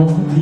อ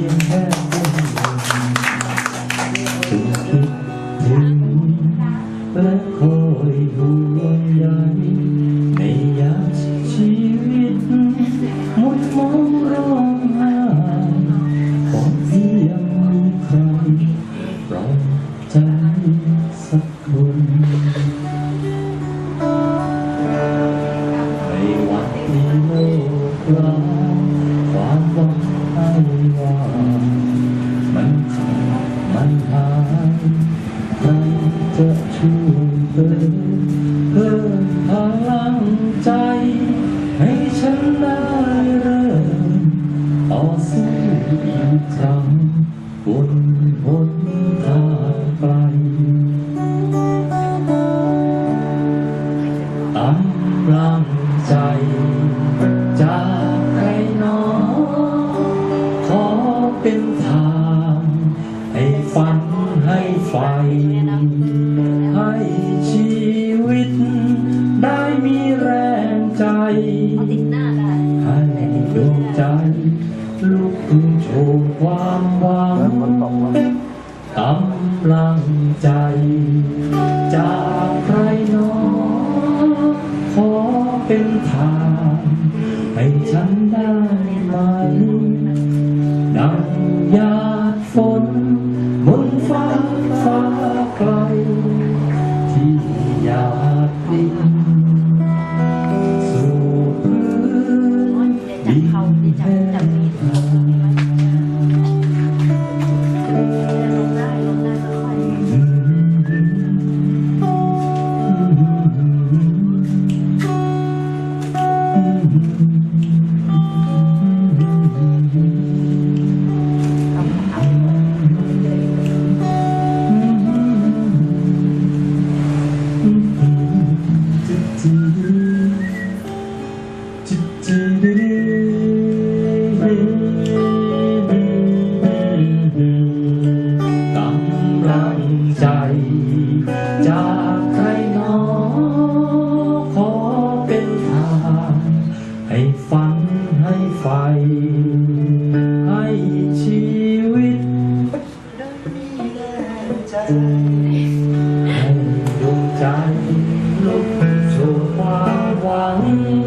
ห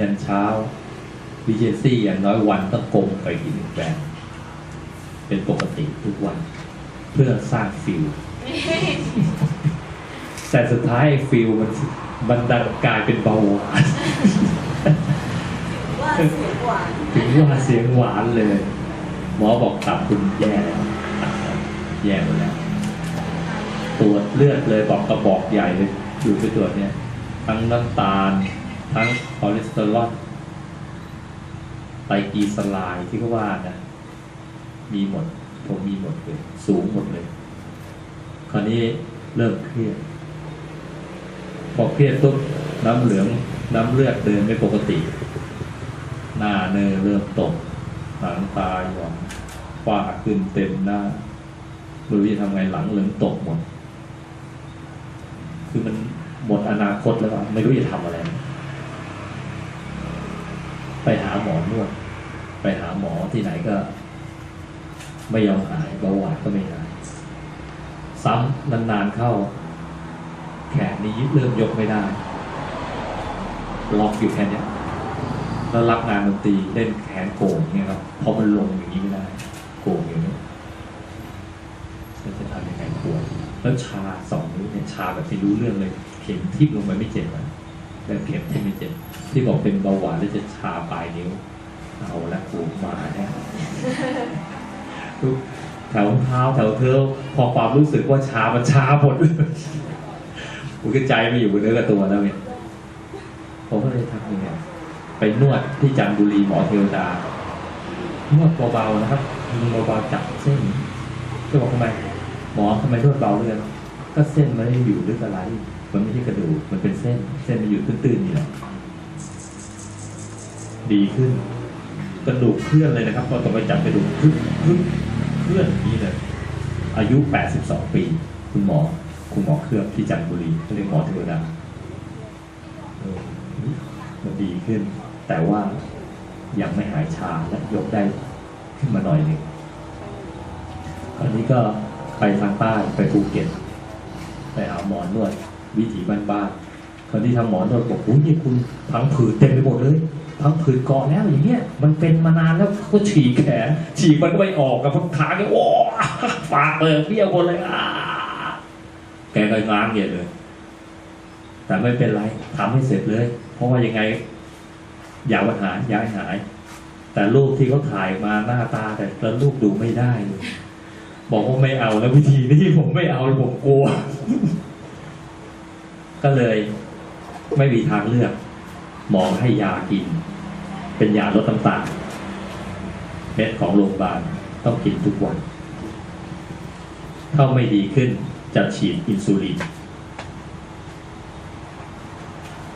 ยันเช้าวิเจซี่อย่างน้อยวันต้องกงไปกินแบนเป็นปกติทุกวัน เพื่อสร้างฟิลแต่สุดท้ายฟิลมันมันดันกลายเป็นเบาหวานว่าเสียงหวานถึงว่าเสียงหวานเลย หมอบอกตับคุณแย่แล้วตับแย่หมดแล้วตรวจเลือดเลยบอกกระบอกใหญ่เลยอยู่ไปตรวจเนี่ย ทั้งน้ำตาล ทั้งคอเลสเตอรอลไตรกลีเซอไรด์ที่เขาว่านะมีหมดผมมีหมดเลย สูงหมดเลย คราวนี้เริ่มเครียดพอเครียดปุ๊บน้ำเหลืองน้ำเลือดเดินไม่ปกติ หน้าเนอเริ่มตกหลังตาหย่อนฝ้าขึ้นเต็มหน้าไม่รู้จะทำไงหลังเหลืองตกหมด คือมันหมดอนาคตแล้วอะไม่รู้จะทำอะไร ไปหาหมอนวด ไปหาหมอที่ไหนก็ ไม่ยอมหายเบาหวานก็ไม่หาย ซ้ำนานๆเข้า แขนนี้เริ่มยกไม่ได้ล็อกอยู่แค่นี้แล้วรับงานดนตรีเล่นแขนโก่งเนี่ยครับพอมันลงอย่างนี้ไม่ได้ โก่งอย่างนี้จะทำยังไงปวดแล้วชาสองนิ้วเนี่ยชาแบบไม่รู้เรื่องเลย เข็มทิ่มลงไปไม่เจ็บอะ แต่เข็มที่ไม่เจ็บที่บอกเป็นเบาหวานแล้วจะชาปลายนิ้ว เอาละกูมาแน่ทุแถวเท้าแถวเท้าพอความรู้สึกว่าชามันชาหมดเลยผมก็ใจไม่อยู่กับเนื้อกับตัวแล้วเนี่ยผมก็เลยทำยังไงไปนวดที่จันบุรีหมอเทวดานวดเบาๆนะครับมือเบาๆจับเส้นก็บอกทำไมหมอทำไมนวดเบาเลยก็เส้นมันไม่ได้อยู่ลึกอะไร มันไม่ใช่กระดูก มันเป็นเส้น เส้นมันอยู่ตื้นๆนี่แหละดีขึ้น กระดูกเคลื่อนเลยนะครับพอต่องไปจับกระดูกเคลื่อนเคลื่อนนี้เลยอายุ 82 ปี คุณหมอ คุณหมอเคลือบที่จันทบุรีเขาเรียกหมอเทวดามันดีขึ้น แต่ว่ายังไม่หายชาและยกได้ขึ้นมาหน่อยหนึ่งคราวนี้ก็ไปทางใต้ไปภูเก็ต ไปหาหมอนวด วิถีบ้านๆคนที่ทำหมอนวดบอกโอ้ยนี่คุณพังผืดเต็มไปหมดเลยพังผืดเกาะแล้วอย่างเงี้ยมันเป็นมานานแล้วก็ฉีกแขนฉีกมันก็ไม่ออกกับพังขาเนี่ยโอ้ปากเปิดเบี้ยวหมดเลยแกก็ง้างเงียเลยแต่ไม่เป็นไรทำให้เสร็จเลย เพราะว่ายังไง อย่าวันหายอย่าให้หาย แต่รูปที่เขาถ่ายมาหน้าตาแต่ละรูปดูไม่ได้เลยบอกว่าไม่เอาแล้ววิธีนี้ผมไม่เอาผมกลัว ก็เลยไม่มีทางเลือก หมอให้ยากิน เป็นยาลดน้ำตาลเม็ดของโรงพยาบาลต้องกินทุกวัน ถ้าไม่ดีขึ้นจะฉีดอินซูลิน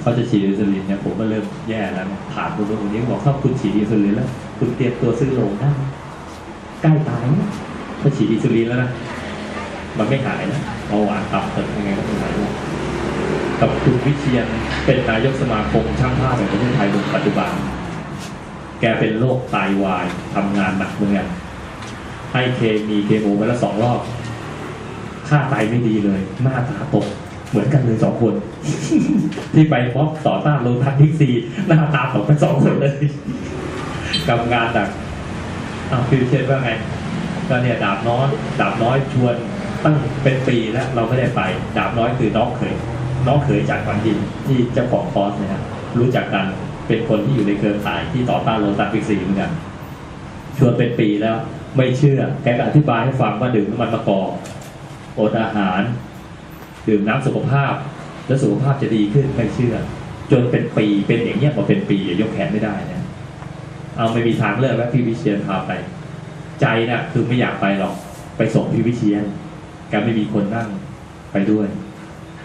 เขาจะฉีดอินซูลินเนี่ยผมก็เริ่มแย่แล้วผ่านคนนู้นคนนี้บอกถ้าคุณฉีดอินซูลินแล้ว คุณเตรียมตัวซื้อโรงได้ใกล้ตายนะถ้าฉีดอินซูลินแล้วนะมันไม่หายนะเบาหวานตับเติมยังไงก็ไม่หาย กับคุณวิเชียนเป็นนายกสมาคมช่างภาพแห่งประเทศไทยในปัจจุบัน แกเป็นโรคไตวายทำงานหนักเมือนให้เคมีเคโมไปล้วสองรอบ ค่าไตไม่ดีเลย หน้าตาตก เหมือนกันเลยสองคน ที่ไปพบต่อต้านโลทัสทิกซี หน้าตาตกกันสองคนเลยทำงานหนักอ้าวพี่วิเชียนว่าไงก็เนี่ยดาบน้อยดาบน้อยชวนตั้งเป็นปีแล้วเราไม่ได้ไป ดาบน้อยคือน้องเขย น้องเขยจากฝันดินที่เจ้าของคอร์สนยครับรู้จักกันเป็นคนที่อยู่ในเครือข่ายที่ต่อต้านโลตัสฟิกซีเหมือนกันชวนเป็นปีแล้ว ไม่เชื่อแกก็อธิบายให้ฟังว่าดื่มน้ำมันมะกอกอดอาหาร ดื่มน้ำสุขภาพ แล้วสุขภาพจะดีขึ้นไม่เชื่อ จนเป็นปีเป็นอย่างเงี้ยมาเป็นปียกแขนไม่ได้นะเอาไม่มีทางเลือกแล้วพี่วิเชียนพาไป ใจน่ะคือไม่อยากไปหรอกไปส่งพี่วิเชียนแกไม่มีคนนั่งไปด้วย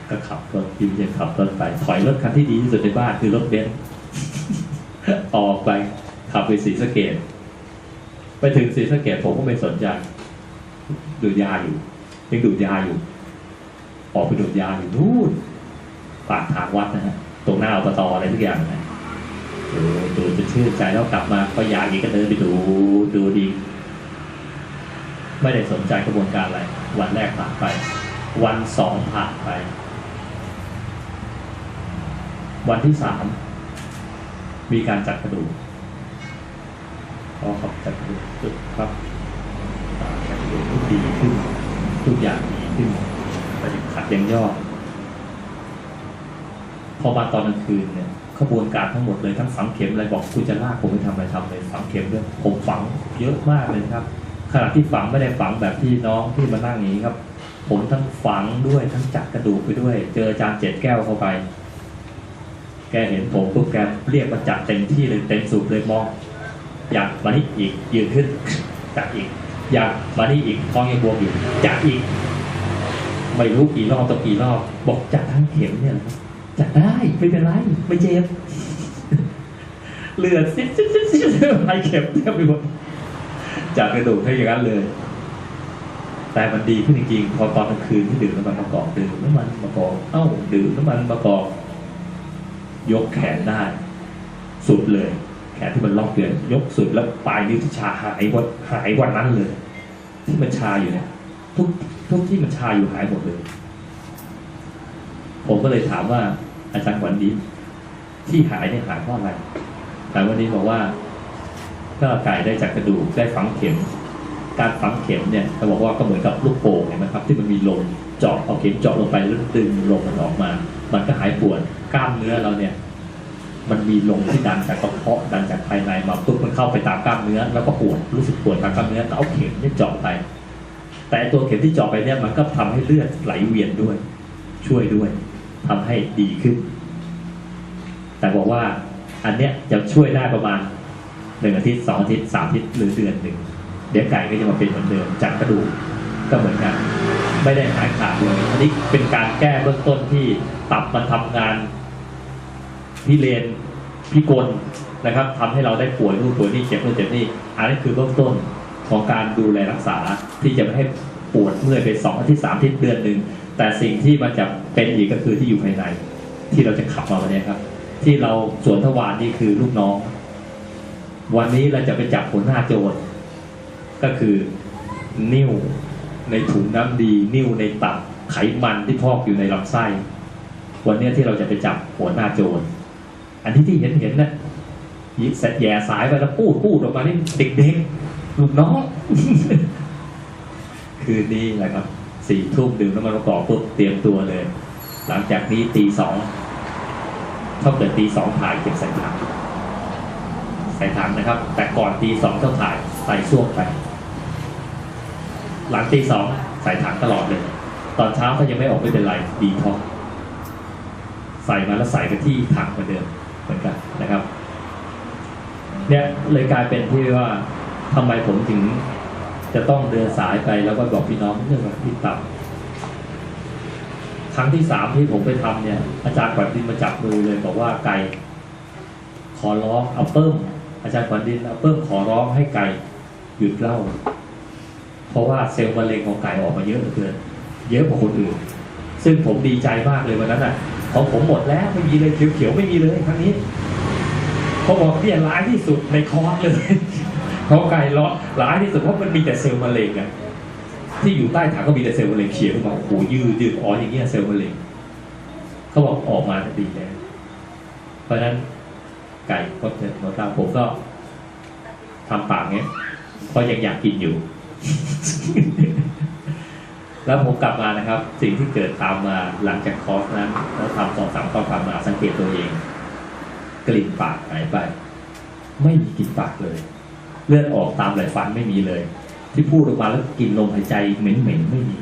ก็ขับรถพี่วิเชียนขับรถไป ถอยรถคันที่ดีที่สุดในบ้านคือรถเบนซ์ออกไปขับไปศรีสเกดไปถึงศรีสเกดผมก็ไม่สนใจดูดยาอยู่ยังดูดยาอยู่ ออกไปดูดยาอยู่นู่นปากทางวัดนะฮะตรงหน้าอบตอะไรทุกอย่างนะดูดูจะชื่นใจแล้วกลับมาก็อยากอีกก็เดินไปดูดูดี ไม่ได้สนใจกระบวนการอะไร วันแรกผ่านไป วันสองผ่านไป วันที่สามมีการจัดกระดูกพอเขาจัดกระดูกปุ๊บครับจัดกระดูกทุกดีขึ้น ทุกอย่างดีขึ้นปฏิขัดยังยอดพอมาตอนกลางคืนเนี่ยขบวนการทั้งหมดเลยทั้งฝังเข็มอะไรบอกคุณจะลากผมไปทำอะไรทำเลยฝังเข็มด้วยผมฝังเยอะมากเลยครับ ขณะที่ฝังไม่ได้ฝังแบบที่น้องที่มานั่งอย่างนี้ครับ ผมทั้งฝังด้วยทั้งจัดกระดูกไปด้วย เจออาจารย์เจ็ดแก้วเข้าไป แกเห็นผมปุ๊บแกเรียกมาจัดเต็มที่เลยเต็มสูบเลยมอง อยากมานี่อีกยืนขึ้นจัดอีก อยากมานี่อีกท้องยังบวมอยู่จัดอีก ไม่รู้กี่รอบต่อกี่รอบบอกจัดทั้งเข็มเนี่ยนะครับได้ไม่เป็นไรไม่เจ็บเลือดซิดซิดซิดซิดไปเข็มเต็มไปหมดจากกระดูกให้อย่างนั้นเลย แต่มันดีขึ้นจริงๆพอตอนกลางคืนที่ดื่มน้ำมันมะกอกดื่มน้ำมันมะกอกเอ้าดื่มน้ำมันมะกอก ยกแขนได้ สุดเลย แขนที่มันล็อกเกินยกสุดแล้วปลายนิ้วที่ชาหายวันหายวันนั้นเลย ที่มันชาอยู่เนี่ยทุกทุกที่มันชาอยู่หายหมดเลย ผมก็เลยถามว่าอาจารย์ขวัญดีที่หายเนี่ยหายเพราะอะไรอาจารย์วันนี้บอกว่าก็ไก่ได้จากกระดูกได้ฝังเข็ม การฝังเข็มเนี่ยเขาบอกว่าก็เหมือนกับลูกโป่งเห็นไหมครับ ที่มันมีลม เจาะเอาเข็มเจาะลงไปแล้วดึงลมมันออกมา มันก็หายปวดกล้ามเนื้อเราเนี่ย มันมีลมที่ดันจากกระเพาะดันจากภายในมาปุ๊บมันเข้าไปตามกล้ามเนื้อ แล้วก็ปวดรู้สึกปวดตามกล้ามเนื้อก็เอาเข็มเนี่ยเจาะไป แต่ตัวเข็มที่เจาะไปเนี่ยมันก็ทำให้เลือดไหลเวียนด้วย ช่วยด้วยทำให้ดีขึ้น แต่บอกว่าอันเนี้ยจะช่วยได้ประมาณหนึ่งอาทิตย์สองอาทิตย์สามอาทิตย์หรือเดือนหนึ่งเดี๋ยวไก่ก็จะมาเป็นเหมือนเดิมจากกระดูกก็เหมือนกัน ไม่ได้หายขาดเลยอันนี้เป็นการแก้เบื้องต้นที่ตับมันทำงานพิเรนพิกลนะครับทำให้เราได้ป่วยนู่นป่วยนี่เจ็บนู่นเจ็บนี่อันนี้คือเบื้องต้นของการดูแลรักษาที่จะไม่ให้ปวดเมื่อยไปสองอาทิตย์สามอาทิตย์เดือนหนึ่งแต่สิ่งที่มันจะเป็นอีกก็คือที่อยู่ภายใน ที่เราจะขับมาวันนี้ครับ ที่เราสวนทวารนี่คือลูกน้อง วันนี้เราจะไปจับหัวหน้าโจรก็คือนิ่ว ในถุงน้ำดีนิ่วในตับไขมันที่พอกอยู่ในลำไส้ วันเนี้ที่เราจะไปจับหัวหน้าโจรอันที่ที่เห็นเห็นนะยิงแย่สายไปแล้วพูดพูดออกมานี่เด็กๆลูกน้อง คืนนี้แหละครับสี่ทุ่มดื่มน้ำมันมะกอกปุ๊บเตรียมตัวเลย หลังจากนี้ตีสองถ้าเกิดตีสองถ่ายเก็บใส่ถังใส่ถังนะครับ แต่ก่อนตีสองต้องถ่ายใส่ซ่วมไป หลังตีสองใส่ถังตลอดเลย ตอนเช้าถ้ายังไม่ออกไม่เป็นไรดีท้องใส่มาแล้วใส่ไปที่ถังเหมือนเดิมเหมือนกันนะครับ เนี่ยเลยกลายเป็นที่ว่าทำไมผมถึงจะต้องเดินสายไปแล้วก็บอกพี่น้องเรื่องของที่ตับครั้งที่สามที่ผมไปทำเนี่ย อาจารย์ขวัญดินมาจับมือเลยบอกว่าไก่ขอร้องเอาเพิ่มอาจารย์ขวัญดินเอาเพิ่มขอร้องให้ไก่หยุดเล้า เพราะว่าเซลล์มะเร็งของไก่ออกมาเยอะเหลือเกินเยอะกว่าคนอื่น ซึ่งผมดีใจมากเลยวันนั้นอะของผมหมดแล้วไม่มีเลยเขียวๆไม่มีเลยครั้งนี้เขาบอกเนี่ยร้ายที่สุดในคอร์สเลยเขาไก่ล้อร้ายที่สุดเพราะมันมีแต่เซลล์มะเร็งอะที่อยู่ใต้ถังก็มีแต่เซลล์มะเร็งเขียวขึ้นมาโอ้โหยืดยืดอ๋ออย่างเงี้ยเซลล์มะเร็งเขาบอกออกมาดีแล้วเพราะฉะนั้นไก่ก็เกิดมาตามผมก็ทำปากเงี้ยเพราะยังอยากกินอยู่ แล้วผมกลับมานะครับ สิ่งที่เกิดตามมาหลังจากคอร์สนั้นแล้วทำสองสามข้อความมาสังเกตตัวเอง กลิ่นปากหายไป ไม่มีกลิ่นปากเลย เลือดออกตามไหลฟันไม่มีเลย ที่พูดออกมาแล้วกลินลมหายใจเหม็นๆไม่มี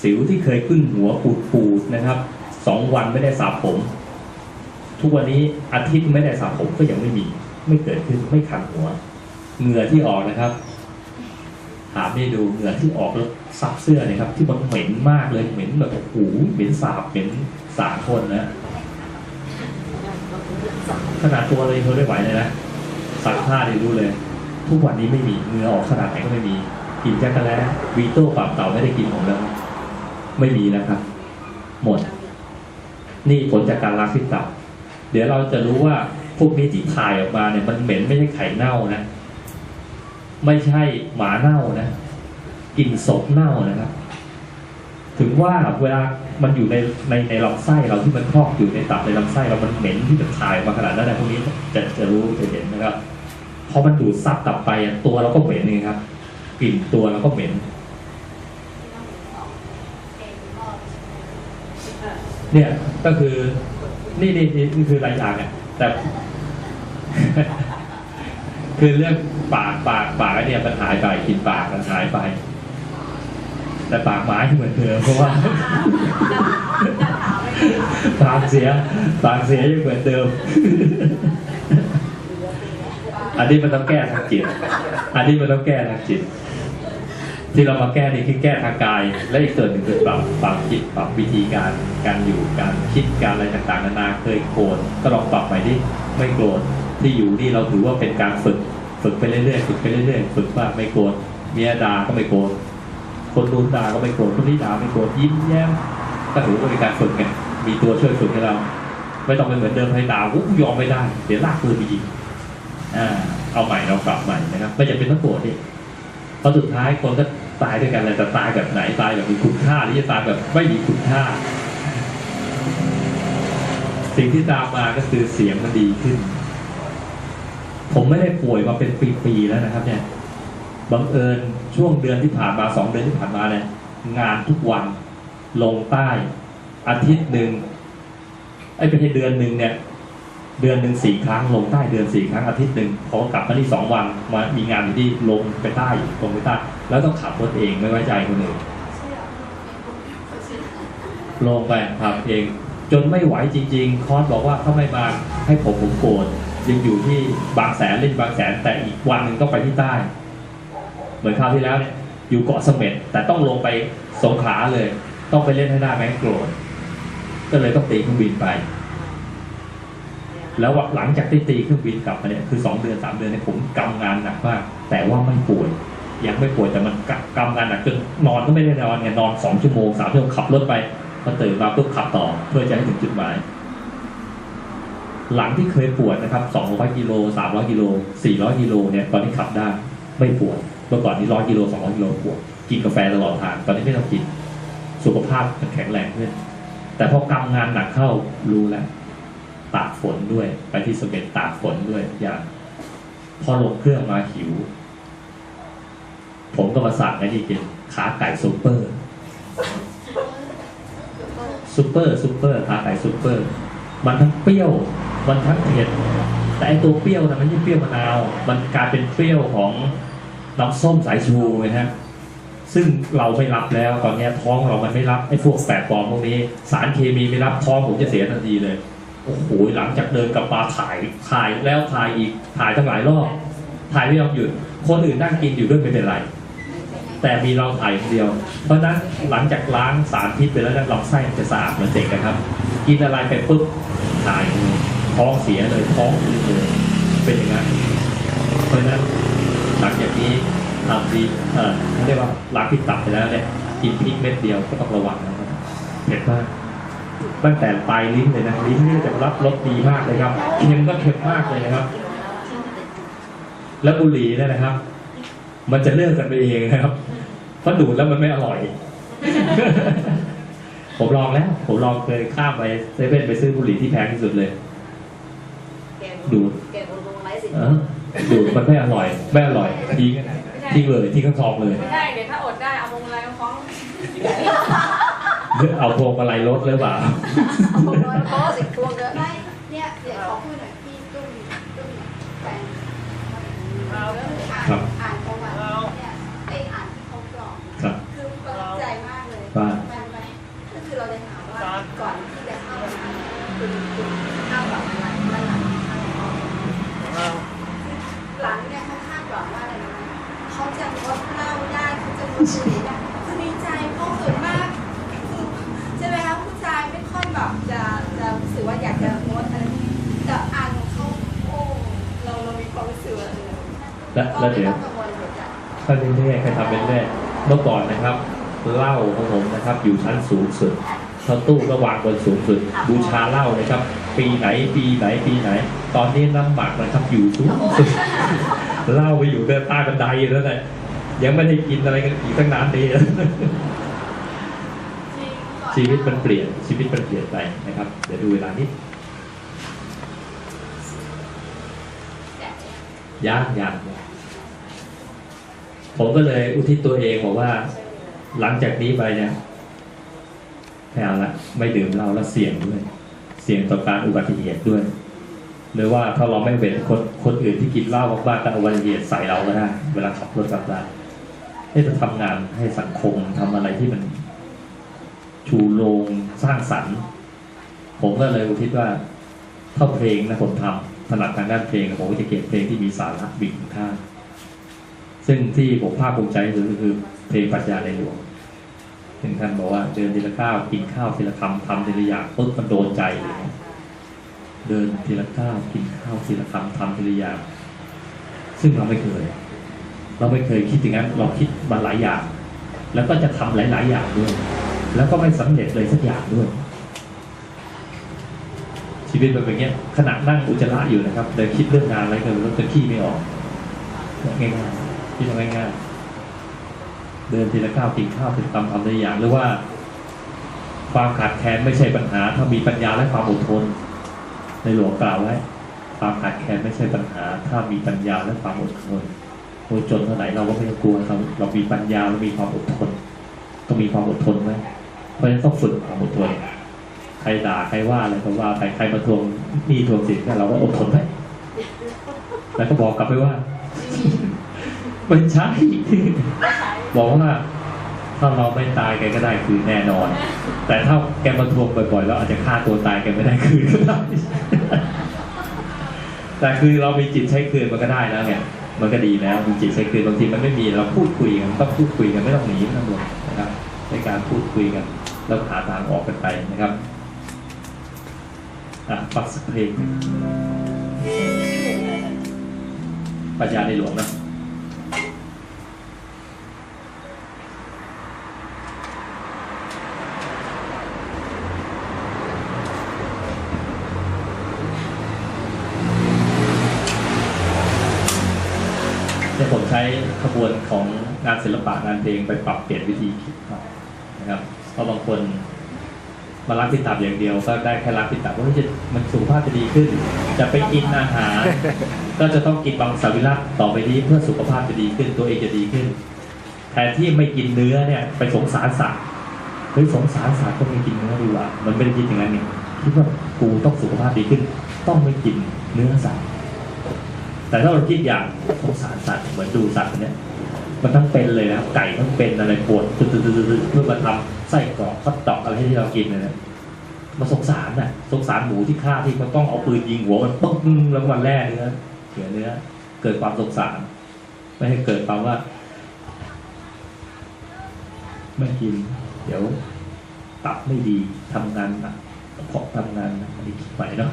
สิวที่เคยขึ้นหัวปูดๆนะครับสองวันไม่ได้สระผม ทุกวันนี้อาทิตย์ไม่ได้สระผมก็ยังไม่มี ไม่เกิดขึ้นไม่ขันหัวเหงื่อที่ออกนะครับ ถามนี่ดูเหงื่อที่ออกแล้วซับเสื้อเนี่ยครับ ที่มันเหม็นมากเลยเหม็นแบบโอ้โหเหม็นสาบเหม็นสาคนนะขนาดตัวเลยทนไม่ไหวเลยนะสักผ้านี่รู้เลย ทุกวันนี้ไม่มีเหงื่อออกขนาดไหนก็ไม่มีกินแจักรแล้ววีโต้ปรับเต่าไม่ได้กินผมแล้ว ไม่มีแล้วครับ หมด นี่ผลจากการล้างพิษตับเดี๋ยวเราจะรู้ว่าพวกนี้ที่ถ่ายออกมาเนี่ยมันเหม็นไม่ใช่ไข่เน่านะ ไม่ใช่หมาเน่านะกลิ่นศพเน่านะครับ ถึงว่าเวลามันอยู่ในในในลำไส้เราที่มันพอกอยู่ในตับในลำไส้เรามันเหม็นที่จะถ่ายมาขนาดนั้นนะพวกนี้จะจะรู้จะเห็นนะครับพอมันดูดซับตับไปตัวเราก็เหม็นเองครับกลิ่นตัวเราก็เหม็นเนี่ยก็คือนี่นี่นี่นี่คือรายอย่างเนี่ยแต่ คือเรื่องปากปากปากเนี่ยมันหายไปกินปากมันหายไป แต่ปากหมาเหมือนเดิมเพราะว่าปากเสียปากเสียยังเหมือนเดิม อันนี้มันต้องแก้ทางจิตอันนี้มันต้องแก้ทางจิต ที่เรามาแก้นี่คือแก้ทางกาย และอีกส่วนหนึ่งคือปรับปรับจิตปรับวิธีการการอยู่การคิดการอะไรต่างๆนานาเคยโกรธก็ลองปรับใหม่ดิไม่โกรธ ที่อยู่นี่เราถือว่าเป็นการฝึก ฝึกไปเรื่อยๆฝึกไปเรื่อยๆฝึกว่าไม่โกรธเมียด่าก็ไม่โกรธคนนู้นด่าก็ไม่โกรธคนนี้ด่าไม่โกรธยิ้มแย้มก็ถือว่าเป็นการฝึกไงมีตัวช่วยฝึกให้เรา ไม่ต้องเป็นเหมือนเดิมให้ด่าวุ้ยอมไม่ได้ เดี๋ยวลากปืนไปยิงเอาใหม่เราปรับใหม่นะครับไม่จำเป็นต้องโกรธดิเพราะสุดท้ายคนก็ตายด้วยกันเลยแต่ตายแบบไหนตายแบบมีคุณค่าหรือจะตายแบบไม่มีคุณค่า สิ่งที่ตามมาก็คือเสียงมันดีขึ้น ผมไม่ได้ป่วยมาเป็นปีๆแล้วนะครับ เนี่ยบังเอิญช่วงเดือนที่ผ่านมาสองเดือนที่ผ่านมาเนี่ยงานทุกวันลงใต้อาทิตย์หนึ่งไอ้เป็นเดือนหนึ่งเนี่ย เดือนหนึ่งสี่ครั้ง ลงใต้เดือนสี่ครั้งอาทิตย์หนึ่งพอกลับมาที่สองวันมามีงานอยู่ที่ลงไปใต้ลงไปใต้ แล้วต้องขับรถเองไม่ไว้ใจคนอื่นลงไปขับเอง จนไม่ไหวจริง ๆ คอสบอกว่าถ้าไม่มาให้ผมผมโกรธ ยังอยู่ที่บางแสนเล่นบางแสนแต่อีกวันหนึ่งต้องไปที่ใต้ เหมือนคราวที่แล้วเนี่ยอยู่เกาะเสม็ดแต่ต้องลงไปสงขลาเลย ต้องไปเล่นให้ได้แมงโกรธก็เลยต้องตีเครื่องบินไป แล้วหลังจากที่ตีเครื่องบินกลับมาเนี่ยคือสองเดือนสามเดือนเนี่ยผมกำงานหนักมากแต่ว่าไม่ป่วยยังไม่ป่วยแต่มันกกำงานหนักจนนอนก็ไม่ได้นอนไงนอนสองชั่วโมงสามชั่วโมงขับรถไปพอตื่นมาปุ๊บขับต่อเพื่อจะให้ถึงจุดหมาย หลังที่เคยปวดนะครับ 200 กิโล 300 กิโล 400 กิโลเนี่ย ตอนนี้ขับได้ไม่ปวด เมื่อก่อนนี้ 100 กิโล 200 กิโลปวด กินกาแฟตลอดทาง ตอนนี้ไม่ต้องกิน สุขภาพมันแข็งแรงขึ้น แต่พอกำงานหนักเข้ารู้แล้ว ตากฝนด้วย ไปที่สเม็ดตากฝนด้วย อย่าง พอลงเครื่องมาหิว ผมก็มาสั่งไอ้นี่กิน ขาไก่ซุปเปอร์ ซุปเปอร์ซุปเปอร์ ขาไก่ซุปเปอร์ มันทั้งเปรี้ยว มันทั้งเผ็ดแต่ไอตัวเปรี้ยวนะมันไม่ใช่เปรี้ยวมะนาว มันกลายเป็นเปรี้ยวของน้ำส้มสายชูไงฮะซึ่งเราไม่รับแล้วตอนนี้ท้องเรามันไม่รับไอ้พวกแปลกปลอมพวกนี้ สารเคมีไม่รับท้องผมจะเสียทันทีเลยโอ้โหหลังจากเดินกลับมาถ่ายถ่ายแล้วถ่ายอีกถ่ายตั้งหลายรอบถ่ายไม่ยอมหยุด คนอื่นนั่งกินอยู่ด้วยไม่เป็นไร แต่มีเราถ่ายคนเดียว เพราะนั้นหลังจากล้างสารพิษไปแล้วลำไส้จะสะอาดเหมือนเด็กนะครับ กินอะไรไปปุ๊บถ่ายเลย ท้องเสียเลยท้องอืดเลยเป็นอย่างนั้นเพราะฉะนั้นหลังจากนี้ทำดีเออเขาเรียกว่าล้างที่ตับไปแล้วเนี่ยกินพริกเม็ดเดียวก็ต้องระวังนะครับเผ็ดมากตั้งแต่ปลายลิ้นเลยนะลิ้นนี่จะรับรสดีมากเลยครับเค็มก็เค็มมากเลยนะครับ แล้วบุหรี่เนี่ยนะครับ มันจะเลิกกันไปเองนะครับเพราะดูดแล้วมันไม่อร่อย ผมลองแล้ว ผมลองเคยข้ามไปเซเว่นไปซื้อบุหรี่ที่แพงที่สุดเลย ดูดแกโดนลงไลฟ์สิเออดูดมันไม่อร่อยไม่อร่อยทิ้งทิ้งเลยทิ้งข้างทองเลย ไม่ได้เดี๋ยวถ้าอดได้เอาวงอะไรมาฟ้องหรือเอาพวงมาลัยรถหรือเปล่าเพราะสิทวงเยอะไม่เนี่ยเดี๋ยวขอคุยหน่อยพี่ตุ้มตุ้มแฟน นะครับ อยู่ชั้นสูงสุดเข้าตู้ก็วางบนสูงสุด บูชาเหล้านะครับ ปีไหนปีไหนปีไหน ตอนนี้น้ำหมักนะครับอยู่สูงสุดเหล้าไปอยู่เดินใต้บันไดแล้วแหละยังไม่ได้กินอะไรกันอีกตั้งนานดีแล้วชีวิตมันเปลี่ยนชีวิตมันเปลี่ยนไปนะครับ เดี๋ยวดูเวลานิดยากยากยากผมก็เลยอุทิศตัวเองบอกว่า หลังจากนี้ไปเนี่ย ไม่เอาละไม่ดื่มเหล้าแล้วเสี่ยงด้วย เสี่ยงต่อการอุบัติเหตุด้วย หรือว่าถ้าเราไม่เว้นคนคนอื่นที่กินเหล้ามากๆก็อุบัติเหตุใส่เราก็ได้ เวลาขับรถกลับบ้านให้จะทำงานให้สังคมทำอะไรที่มัน ชูโรงสร้างสรรค์ ผมก็เลยคิดว่าถ้าเพลงนะผมทำถนัดทางด้านเพลงผมก็จะเก็บเพลงที่มีสาระมีคุณค่าซึ่งที่ผมภาคภูมิใจที่สุดก็คือเพลงปรัชญาในหลวง ถึงท่านบอกว่าเดินทีละก้าวกินข้าวทีละคำทำทีละอย่างปุ๊บมันโดนใจเลยเดินทีละก้าวกินข้าวทีละคำทำทีละอย่างซึ่งเราไม่เคย เราไม่เคยคิดอย่างนั้น เราคิดมาหลายอย่าง แล้วก็จะทำหลาย ๆ อย่างด้วย แล้วก็ไม่สำเร็จเลยสักอย่างด้วย ชีวิตมันเป็นอย่างเงี้ยขณะนั่งอุจจาระอยู่นะครับเดินคิดเรื่องงานอะไรก็รู้จะขี้ไม่ออกง่ายๆคิดง่ายๆ เดินทีละก้าวกินข้าวถึงทำทำได้อย่างหรือว่า ความขาดแคลนไม่ใช่ปัญหา ถ้ามีปัญญาและความอดทน ในหลวงกล่าวไว้ความขาดแคลนไม่ใช่ปัญหา ถ้ามีปัญญาและความอดทนโอยจนเท่าไหร่เราก็ไม่ต้องกลัวเราเรามีปัญญาเรามีความอดทนต้องมีความอดทนไว้เพราะฉะนั้นต้องฝึกความอดทนใครด่าใครว่าอะไรก็ว่าไปใครมาทวงหนี้ทวงสินก็เราก็อดทนไปแล้วก็บอกกลับไปว่า ไม่ใช่ บอกว่าถ้าเราไม่ตายแกก็ได้คืนแน่นอน แต่ถ้าแกมาทวงบ่อยๆแล้วอาจจะฆ่าตัวตายแกไม่ได้คืนก็ได้แต่คือเรามีจิตใช้คืนมันก็ได้แล้วไงมันก็ดีแล้วมีจิตใช้คืนบางทีมันไม่มีเราพูดคุยกันต้องพูดคุยกันไม่ต้องหนีไม่ต้องหลบนะครับ ในการพูดคุยกันแล้วหาทางออกกันไปนะครับอะฟังสักเพลงหนึ่งปัญญาในหลวงนะ เนี่ยผมใช้ขบวนของงานศิลปะงานเพลงไปปรับเปลี่ยนวิธีคิดนะครับเพราะบางคนมารักติดตับอย่างเดียวก็ได้แค่รักติดตับว่าจะมันสุขภาพจะดีขึ้น จะไปกินอาหาร ก็จะต้องกินบางสวิรัตต่อไปนี้เพื่อสุขภาพจะดีขึ้น ตัวเองจะดีขึ้นแทนที่ไม่กินเนื้อเนี่ยไปสงสารสัตว์เฮ้ยสงสารสัตว์ก็ไม่กินเนื้อดีกว่ามันไม่ได้คิดอย่างนั้นนี่คิดว่ากูต้องสุขภาพดีขึ้น ต้องไม่กินเนื้อสัตว์ แต่ถ้าเราคิดอย่างสงสารสัตว์เหมือนดูสัตว์เนี่ยมันทั้งเป็นเลยนะไก่ทั้งเป็นอะไรปวดตึ๊ดๆๆๆเพื่อมาทำไส้กรอกฟัดตอกอะไรที่เรากินเนยนะมาสงสารน่ะสงสารหมูที่ฆ่าที่มันต้องเอาปืนยิงหัวมันปึ้งแล้วมันแล่เนื้อเสียเนื้อเกิดความสงสาร ไม่ให้เกิดความว่า ไม่กิน เดี๋ยวตับไม่ดีทำงานหนักเพราะทำงานหนักอันนี้คิดใหม่เนาะ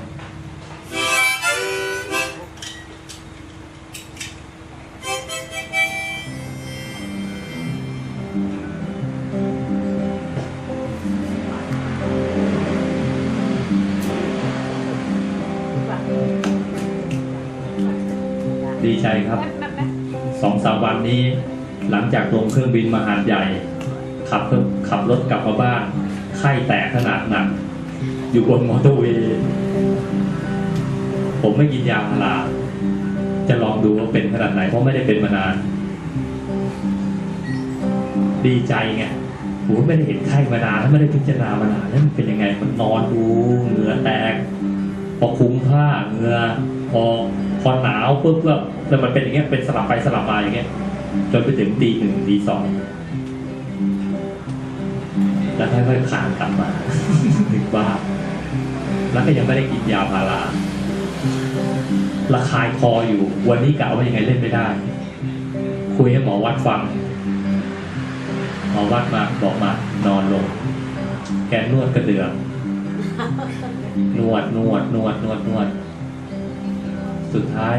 ครับสองสามวันนี้หลังจากลงเครื่องบินมาหาดใหญ่ ขับเครื่องขับรถกลับมาบ้านไข้แตกขนาดหนัก อยู่บนมอเตอร์เวย์ผมไม่กินยาพาราจะลองดูว่าเป็นขนาดไหนเพราะไม่ได้เป็นมานาน ดีใจไงผมไม่ได้เห็นไข้มานานแล้วไม่ได้พิจารณามานานแล้วมันเป็นยังไงมันนอนดูเหงื่อแตกพอคุ้มผ้าเหงื่อพอก พอหนาวปุ๊บแล้วแล้วมันเป็นอย่างเงี้ยเป็นสลับไปสลับมาอย่างเงี้ย จนไปถึงตีหนึ่งตีสองแล้วค่อยๆคลานกลับมาถึงบ้านแล้วก็ยังไม่ได้กินยาพาราระคายคออยู่ วันนี้กะว่ายังไงเล่นไม่ได้ คุยให้หมอวัดฟัง หมอวัดมาบอกมานอนลง แกนวดกระเดือกนวดนวดนวดนวดนวด สุดท้าย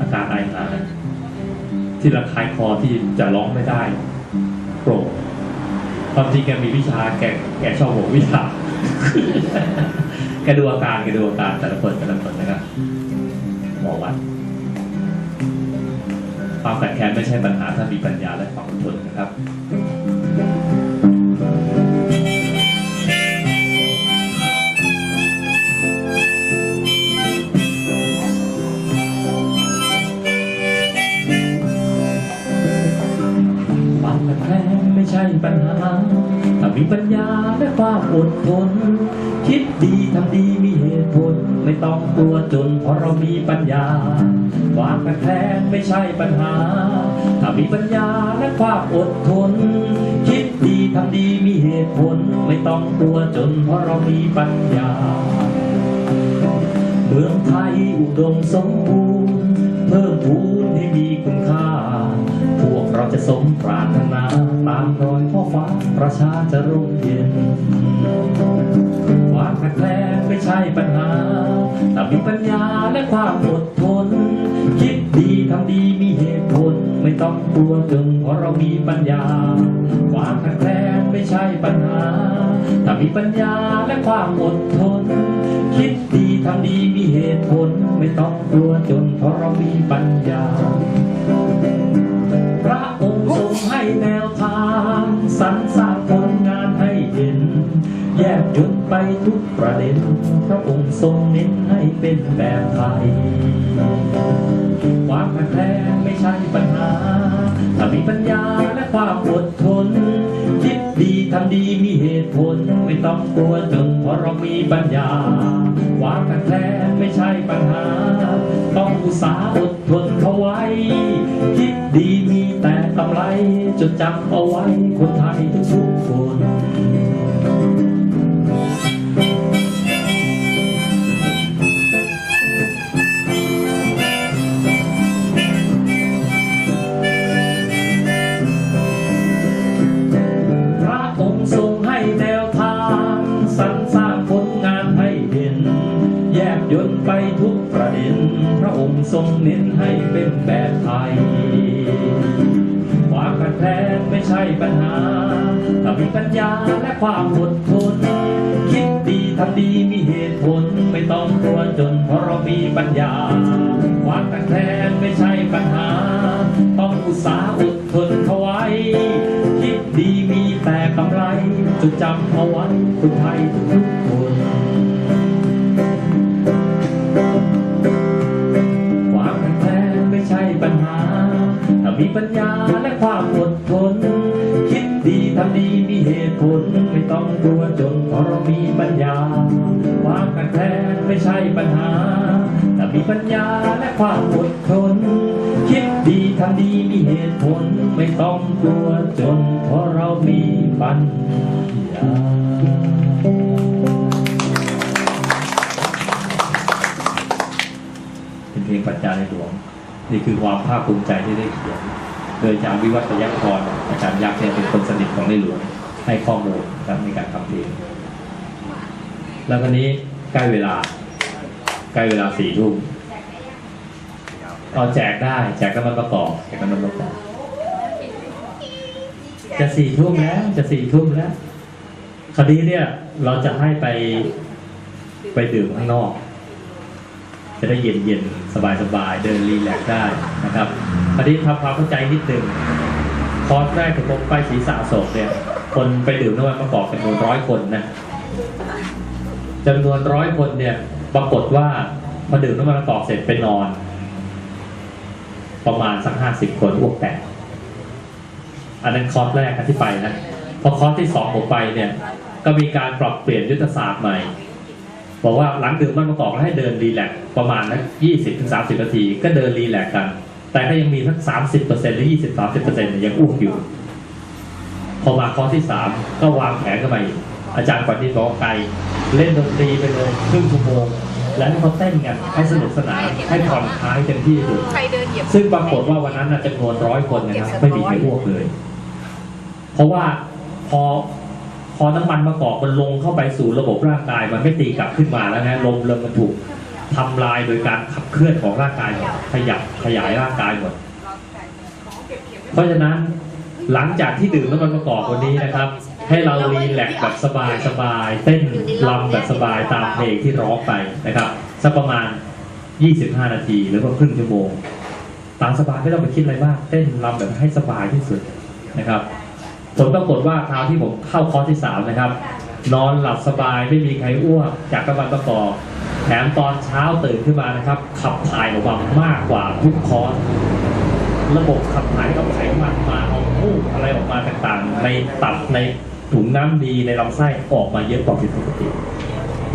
อาการไอหายที่ระคายคอที่จะร้องไม่ได้โปร่งความจริงแกมีวิชาแกแกชอบบอกวิชาแกดูอาการแกดูอาการแต่ละคนแต่ละคนนะครับหมอวัดความขัดแค้นไม่ใช่ปัญหาถ้ามีปัญญาและความอดทนนะครับ ปัญญาและความอดทน คิดดีทำดีมีเหตุผล ไม่ต้องกลัวจนเพราะเรามีปัญญา ความขัดแย้งไม่ใช่ปัญหา ถ้ามีปัญญาและความอดทน คิดดีทำดีมีเหตุผล ไม่ต้องกลัวจนเพราะเรามีปัญญา เมืองไทยอุดมสมบูรณ์ เพิ่มพูนให้มีคุณค่าพวกเรา จะสมปรารถนาตามรอยพ่อฟ้าประชาจะร่มเย็นความขัดแย้งไม่ใช่ปัญหาถ้ามีปัญญาและความอดทน คิดดีทำดีมีเหตุผล ไม่ต้องกลัวจนเพราะเรามีปัญญา ความขัดแย้งไม่ใช่ปัญหาถ้ามีปัญญาและความอดทน คิดดีทำดีมีเหตุผล ไม่ต้องกลัวจนเพราะเรามีปัญญา แนวทางสรรสร้างผลงานให้เห็น แยกจุดไปทุกประเด็นพระองค์ทรงเน้นให้เป็นแบบไทยความแย้ไม่ใช่ปัญหา ถ้ามีปัญญาและความอดทน คิดดีทำดีมีเหตุผล ไม่ต้องกลัวจนเพราะเรามีปัญญาควางกันแคลนไม่ใช่ปัญหา ต้องอุตสาห์ จดจำเอาไว้คนไทยทุกคน พระองค์ทรงให้แนวทางสรรสร้างผลงานให้เด่น แยบยนต์ไปทุกประเด็น พระองค์ทรงเน้นให้เป็นแบบไทย ความขัดแย้งไม่ใช่ปัญหาถ้ามีปัญญาและความอดทน คิดดีทำดีมีเหตุผล ไม่ต้องกลัวจนเพราะเรามีปัญญา ความขัดแย้งไม่ใช่ปัญหา ต้องอุตสาห์อดทนเข้าไว้ คิดดีมีแต่กำไรจดจำเอาไว้คนไทยทุก ใช่ปัญหาถ้ามีปัญญาและความอดทน คิดดีทำดีมีเหตุผล ไม่ต้องกลัวจน เพราะเรามีปัญญาเป็นเพลงปัญญาในหลวง นี่คือความภาคภูมิใจที่ได้เขียน โดยอาจารย์วิวัฒยักษ์พรอาจารย์ยักษ์เนี่ยเป็นคนสนิทของในหลวงให้ข้อมูลในการทำเพลงแล้ววันนี้ใกล้เวลา ล้เวลาสี่ทุ่มเอาแจกได้ แจกน้ำมันประกอบแจกน้ำมันประกอบจะสี่ทุ่มแล้ว จะสี่ทุ่มแล้ว คราวนี้เนี่ย เราจะให้ไปไปดื่มข้างนอก จะได้เย็นเย็นสบายสบายๆเดินรีแลกได้นะครับคราวนี้ทำความเข้าใจนิดนึงคอร์สแรกที่ผมไปศีรษะศพเนี่ย คนไปดื่มน้ำมันมะกอกจำนวนร้อยคนนะจำนวนร้อยคนเนี่ย ปรากฏว่าพอดื่มน้ำมันมะกอกเสร็จไปนอน ประมาณสักห้าสิบคนอ้วกแตกอันนั้นคอร์สแรกที่ไปนะพอคอร์สที่สองผมไปเนี่ย ก็มีการปรับเปลี่ยนยุทธศาสตร์ใหม่ บอกว่าหลังดื่มมันประกอบแล้วให้เดินรีแลกประมาณนักยี่สิบถึงสามสิบนาที ก็เดินรีแลกกัน แต่ก็ยังมีทั้งสามสิบเปอร์เซ็นต์หรือยี่สิบสามสิบเปอร์เซ็นต์ยังอ้วกอยู่ พอมาคอร์สที่สามก็วางแผนกันมาอีก อาจารย์ก่อนที่บอกว่าไกลเล่นดนตรีไปเลยครึ่งชั่วโมงแล้วให้เขาเต้นกันให้สนุกสนานให้ผ่อนคลายเต็มที่ที่สุดใครเดินเหยียบซึ่งปรากฏว่าวันนั้นน่ะจำนวนร้อยคนนะครับไม่มีใครอ้วกเลย เพราะว่าพอพอน้ำมันมะกอกมันลงเข้าไปสู่ระบบร่างกาย มันไม่ตีกลับขึ้นมาแล้วนะลมเริ่มมันถูกทำลายโดยการขับเคลื่อนของร่างกายหมดขยับขยายร่างกายหมดเพราะฉะนั้นหลังจากที่ดื่มน้ำมันมะกอกวันนี้นะครับ ให้เรารีแลกแบบสบายสบายเต้นรำแบบสบายตามเพลงที่ร้องไปนะครับสักประมาณ 25 นาทีหรือว่าครึ่งชั่วโมง ตามสบายไม่ต้องไปคิดอะไรมากเต้นรำแบบให้สบายที่สุดนะครับ ผลปรากฏว่าคราวที่ผมเข้าคอร์สที่สามนะครับ นอนหลับสบายไม่มีใครอ้วกจากกระบันประกอบแถมตอนเช้าตื่นขึ้นมานะครับ ขับถ่ายออกมามากกว่าทุกคอร์สระบบขับถ่ายเอาไขมันมาเอามูกอะไรออกมาต่างๆ ในตับใน ถุงน้ำดีในลำไส้ออกมาเยอะกว่าผิดปกติ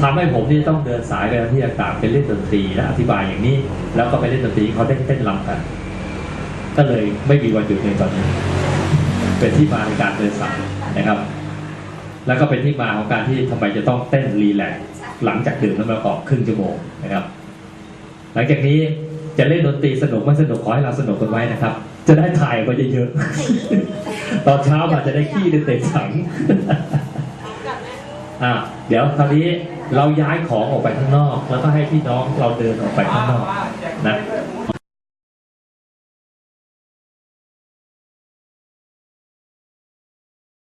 ทำให้ผมที่ต้องเดินสายไปที่ต่างๆไปเล่นดนตรีและอธิบายอย่างนี้ แล้วก็ไปเล่นดนตรีเขาได้เต้นรำกัน ก็เลยไม่มีวันหยุดในตอนนี้ เป็นที่มาในการเดินสายนะครับ แล้วก็เป็นที่มาของการที่ทำไมจะต้องเต้นรีแลกซ์หลังจากดื่มน้ำมันกอกครึ่งชั่วโมงนะครับ หลังจากนี้จะเล่นดนตรีสนุกไม่สนุกขอให้เราสนุกกันไว้นะครับ จะได้ถ่ายมาเยอะๆ ตอนเช้ามาจะได้ขี้ในเต็มถังอะเดี๋ยวคราวนี้เราย้ายของออกไปข้างนอก แล้วก็ให้พี่น้องเราเดินออกไปข้างนอกนะ